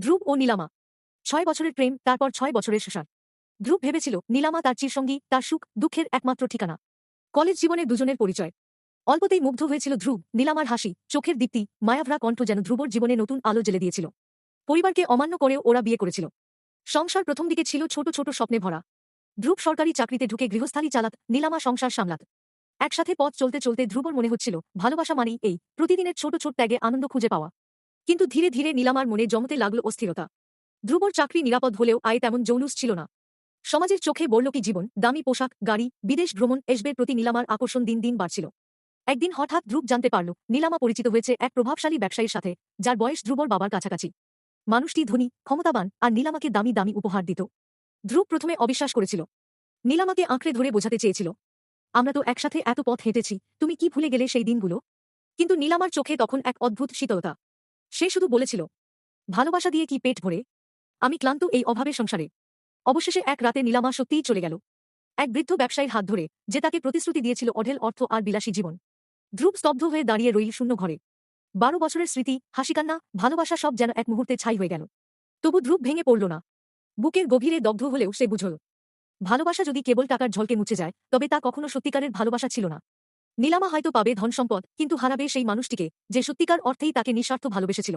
ধ্রুব ও নীলামা। ছয় বছরের প্রেম, তারপর ছয় বছরের সুসার। ধ্রুব ভেবেছিল, নীলামা তার চিরসঙ্গী, তার সুখ, দুঃখের একমাত্র ঠিকানা। কলেজ জীবনে দুজনের পরিচয়। অল্পতেই মুগ্ধ হয়েছিল ধ্রুব, নীলামার হাসি, চোখের দীপ্তি, মায়াভরা কণ্ঠ যেন ধ্রুবর জীবনে নতুন আলো জ্বেলে দিয়েছিল। পরিবারকে অমান্য করেও ওরা বিয়ে করেছিল। সংসার প্রথম দিকে ছিল ছোট ছোট স্বপ্নে ভরা। ধ্রুব সরকারি চাকরিতে ঢুকে গৃহস্থালী চালাত, নীলামা সংসার সামলাত। একসাথে পথ চলতে চলতে ধ্রুবর মনে হচ্ছিল, ভালোবাসা মানেই এই, প্রতিদিনের ছোট ছোট ত্যাগে আনন্দ খুঁজে পাওয়া। কিন্তু ধীরে ধীরে নীলামার মনে জমতে লাগল অস্থিরতা। ধ্রুবর চাকরি নিরাপদ হলেও আয় তেমন জৌলুস ছিল না। সমাজের চোখে বড়লোকি জীবন, দামি পোশাক, গাড়ি, বিদেশ ভ্রমণ, এসবের প্রতি নীলামার আকর্ষণ দিন দিন বাড়ছিল। একদিন হঠাৎ ধ্রুব জানতে পারল, নীলামা পরিচিত হয়েছে এক প্রভাবশালী ব্যবসায়ীর সাথে, যার বয়স ধ্রুবর বাবার কাছাকাছি। মানুষটি ধনী, ক্ষমতাবান আর নীলামাকে দামি দামি উপহার দিত। ধ্রুব প্রথমে অবিশ্বাস করেছিল। নীলামাকে আঁকড়ে ধরে বোঝাতে চেয়েছিল, আমরা তো একসাথে এত পথ হেঁটেছি, তুমি কি ভুলে গেলে সেই দিনগুলো? কিন্তু নীলামার চোখে তখন এক অদ্ভুত শীতলতা। সে শুধু বলেছিল, ভালোবাসা দিয়ে কি পেট ভরে? আমি ক্লান্ত এই অভাবের সংসারে। অবশেষে এক রাতে নীলামা সত্যিই চলে গেল। এক বৃদ্ধ ব্যবসায়ীর হাত ধরে, যে তাকে প্রতিশ্রুতি দিয়েছিল অঢেল অর্থ আর বিলাসী জীবন। ধ্রুব স্তব্ধ হয়ে দাঁড়িয়ে রইল শূন্য ঘরে। বারো বছরের স্মৃতি হাসিকান্না ভালোবাসা সব যেন এক মুহূর্তে ছাই হয়ে গেল। তবু ধ্রুব ভেঙে পড়ল না। বুকের গভীরে দগ্ধ হলেও সে বুঝল, ভালোবাসা যদি কেবল টাকার ঝলকে মুছে যায়, তবে তা কখনো সত্যিকারের ভালোবাসা ছিল না। নীলামা হয়তো পাবে ধনসম্পদ কিন্তু হারাবে সেই মানুষটিকে যে সত্যিকার অর্থেই তাকে নিঃস্বার্থ ভালোবেসেছিল।